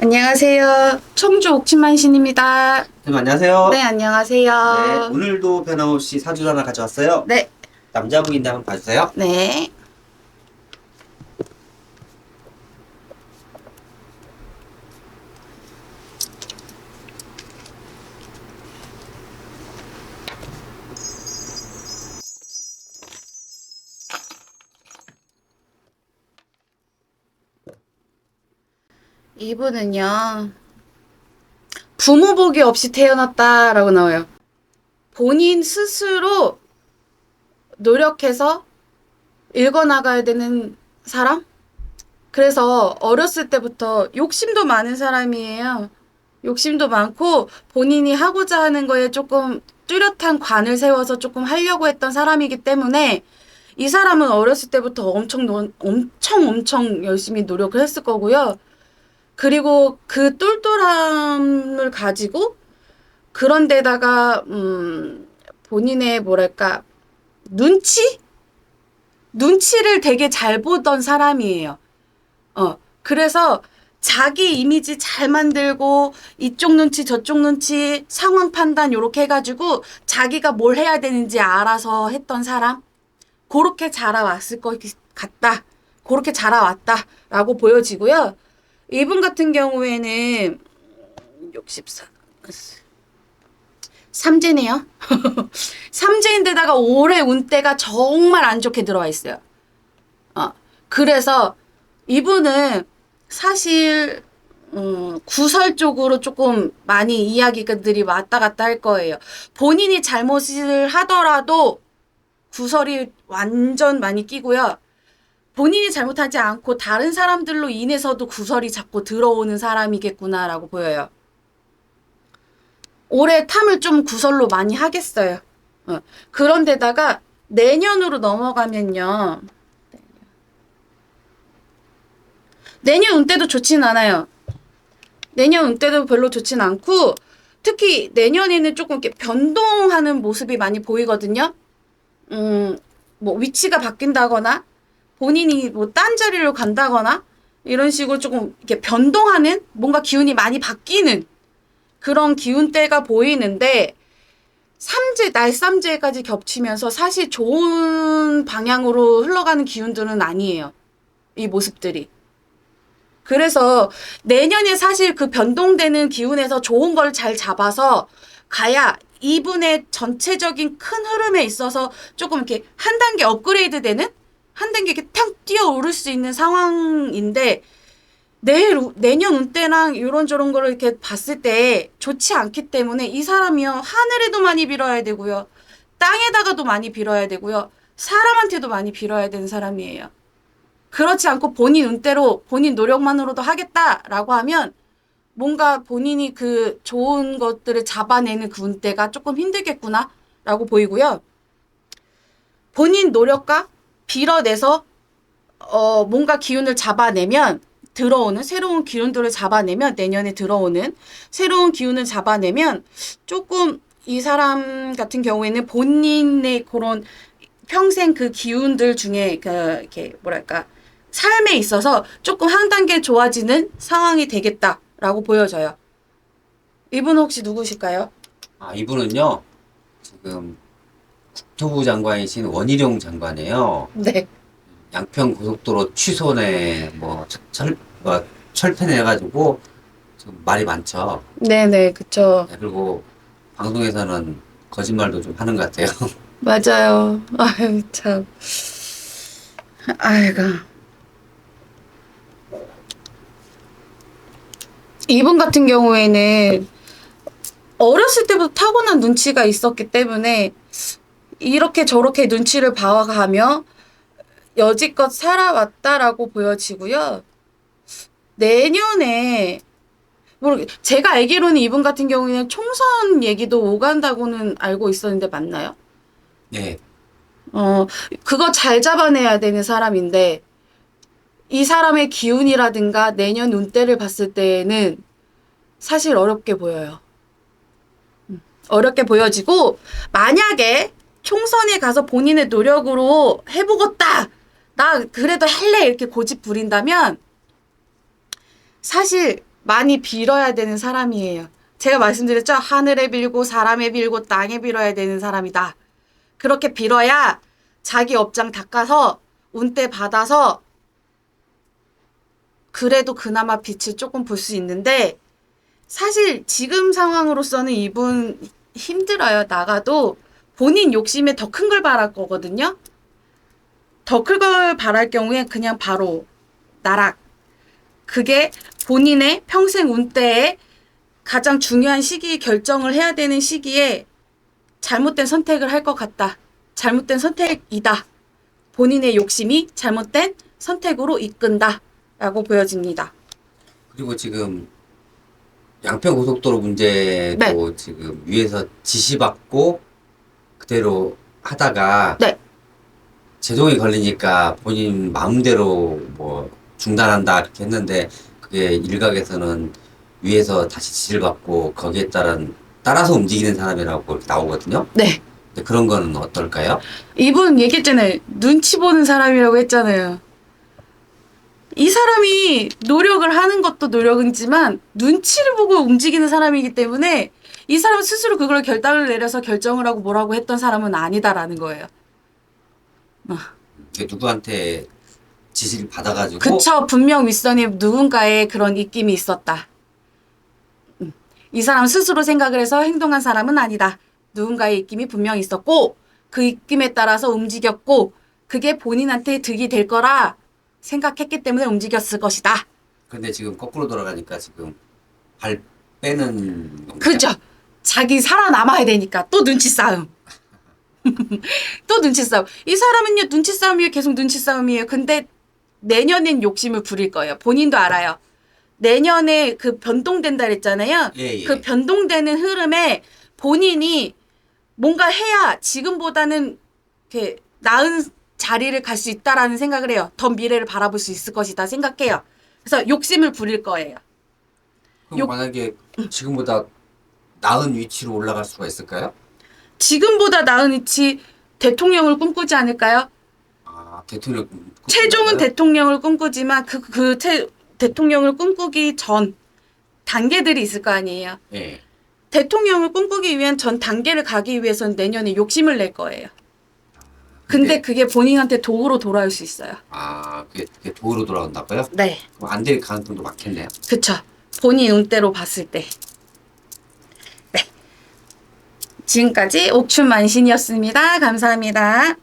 안녕하세요. 청주 옥춘만 신입니다. 선생님 안녕하세요. 네, 안녕하세요. 네, 오늘도 변함없이 사주 하나 가져왔어요. 네, 남자분인데 한번 봐주세요. 네. 이분은요, 부모 복이 없이 태어났다라고 나와요. 본인 스스로 노력해서 읽어나가야 되는 사람? 그래서 어렸을 때부터 욕심도 많은 사람이에요. 욕심도 많고 본인이 하고자 하는 거에 조금 뚜렷한 관을 세워서 조금 하려고 했던 사람이기 때문에 이 사람은 어렸을 때부터 엄청 노, 엄청 엄청 열심히 노력을 했을 거고요. 그리고 그 똘똘함을 가지고 그런 데다가 음 본인의 뭐랄까 눈치? 눈치를 되게 잘 보던 사람이에요. 어, 그래서 자기 이미지 잘 만들고 이쪽 눈치 저쪽 눈치 상황 판단 요렇게 해가지고 자기가 뭘 해야 되는지 알아서 했던 사람 그렇게 자라왔을 것 같다. 그렇게 자라왔다라고 보여지고요. 이분 같은 경우에는 64 삼재네요. 삼재인데다가 올해 운때가 정말 안 좋게 들어와 있어요. 어, 그래서 이분은 사실 음, 구설 쪽으로 조금 많이 이야기들이 왔다 갔다 할 거예요. 본인이 잘못을 하더라도 구설이 완전 많이 끼고요. 본인이 잘못하지 않고 다른 사람들로 인해서도 구설이 자꾸 들어오는 사람이겠구나라고 보여요. 올해 탐을 좀 구설로 많이 하겠어요. 어. 그런데다가 내년으로 넘어가면요. 내년 운 때도 좋진 않아요. 내년 운 때도 별로 좋진 않고 특히 내년에는 조금 이렇게 변동하는 모습이 많이 보이거든요. 음, 뭐 위치가 바뀐다거나 본인이 뭐 딴 자리로 간다거나 이런 식으로 조금 이렇게 변동하는 뭔가 기운이 많이 바뀌는 그런 기운대가 보이는데 삼재 날삼재까지 겹치면서 사실 좋은 방향으로 흘러가는 기운들은 아니에요. 이 모습들이. 그래서 내년에 사실 그 변동되는 기운에서 좋은 걸 잘 잡아서 가야 이분의 전체적인 큰 흐름에 있어서 조금 이렇게 한 단계 업그레이드 되는 한 단계 이렇게 탁 뛰어 오를 수 있는 상황인데 내일 우- 내년 운때랑 이런저런 거를 이렇게 봤을 때 좋지 않기 때문에 이 사람이요 하늘에도 많이 빌어야 되고요 땅에다가도 많이 빌어야 되고요 사람한테도 많이 빌어야 되는 사람이에요. 그렇지 않고 본인 운때로 본인 노력만으로도 하겠다라고 하면 뭔가 본인이 그 좋은 것들을 잡아내는 그 운때가 조금 힘들겠구나라고 보이고요. 본인 노력과 빌어내서 어 뭔가 기운을 잡아내면 들어오는 새로운 기운들을 잡아내면 내년에 들어오는 새로운 기운을 잡아내면 조금 이 사람 같은 경우에는 본인의 그런 평생 그 기운들 중에 그 이렇게 뭐랄까 삶에 있어서 조금 한 단계 좋아지는 상황이 되겠다라고 보여져요. 이분 혹시 누구실까요? 아, 이분은요, 지금 국토부 장관이신 원희룡 장관이에요. 네. 양평 고속도로 취소내 뭐 철, 뭐 철폐내가지고 지금 말이 많죠. 네네, 그쵸. 네, 그리고 방송에서는 거짓말도 좀 하는 것 같아요. 맞아요. 아유, 참. 아이고. 이분 같은 경우에는 어렸을 때부터 타고난 눈치가 있었기 때문에 이렇게 저렇게 눈치를 봐가며 여지껏 살아왔다라고 보여지고요. 내년에 모르 제가 알기로는 이분 같은 경우에는 총선 얘기도 오간다고는 알고 있었는데 맞나요? 네, 어, 그거 잘 잡아내야 되는 사람인데, 이 사람의 기운이라든가 내년 운때를 봤을 때는 사실 어렵게 보여요. 음, 어렵게 보여지고, 만약에 총선에 가서 본인의 노력으로 해보겠다! 나 그래도 할래! 이렇게 고집 부린다면, 사실 많이 빌어야 되는 사람이에요. 제가 말씀드렸죠? 하늘에 빌고 사람에 빌고 땅에 빌어야 되는 사람이다. 그렇게 빌어야 자기 업장 닦아서 운대 받아서 그래도 그나마 빛을 조금 볼 수 있는데 사실 지금 상황으로서는 이분 힘들어요. 나가도 본인 욕심에 더 큰 걸 바랄 거거든요. 더 큰 걸 바랄 경우에 그냥 바로 나락. 그게 본인의 평생 운대에 가장 중요한 시기 결정을 해야 되는 시기에 잘못된 선택을 할 것 같다. 잘못된 선택이다. 본인의 욕심이 잘못된 선택으로 이끈다. 라고 보여집니다. 그리고 지금 양평 고속도로 문제도 네. 지금 위에서 지시받고 그대로 하다가 네. 제동이 걸리니까 본인 마음대로 뭐 중단한다 이렇게 했는데 그게 일각에서는 위에서 다시 지시를 받고 거기에 따른 따라서 움직이는 사람이라고 나오거든요. 네. 근데 그런 거는 어떨까요? 이분 얘기했잖아요. 눈치 보는 사람이라고 했잖아요. 이 사람이 노력을 하는 것도 노력이지만 눈치를 보고 움직이는 사람이기 때문에 이 사람은 스스로 그걸 결단을 내려서 결정을 하고 뭐라고 했던 사람은 아니다라는 거예요. 이게 누구한테 지시를 받아가지고 그쵸. 분명 윗선에 누군가의 그런 입김이 있었다. 음. 이 사람 스스로 생각을 해서 행동한 사람은 아니다. 누군가의 입김이 분명 있었고, 그 입김에 따라서 움직였고, 그게 본인한테 득이 될 거라 생각했기 때문에 움직였을 것이다. 근데 지금 거꾸로 돌아가니까 지금 발 빼는? 그죠? 자기 살아남아야 되니까 또 눈치 싸움. 또 눈치 싸움. 이 사람은요, 눈치 싸움이에요. 계속 눈치 싸움이에요. 근데 내년엔 욕심을 부릴 거예요. 본인도 알아요. 내년에 그 변동된다 그랬잖아요. 예, 예. 그 변동되는 흐름에 본인이 뭔가 해야 지금보다는 이렇게 나은 자리를 갈 수 있다라는 생각을 해요. 더 미래를 바라볼 수 있을 것이다 생각해요. 그래서 욕심을 부릴 거예요. 그럼 욕- 만약에 지금보다 나은 위치로 올라갈 수가 있을까요? 지금보다 나은 위치 대통령을 꿈꾸지 않을까요? 아 대통령 최종은 꿈꾼다고요? 대통령을 꿈꾸지만 그, 그 태- 대통령을 꿈꾸기 전 단계들이 있을 거 아니에요. 예. 대통령을 꿈꾸기 위한 전 단계를 가기 위해서는 내년에 욕심을 낼 거예요. 근데 근데- 그게 본인한테 도구로 돌아올 수 있어요. 아 그게, 그게 도로 돌아온다고요? 네. 그럼 안 될 가능성도 많겠네요. 그쵸. 본인 운대로 봤을 때. 네. 지금까지 옥춘만신이었습니다. 감사합니다.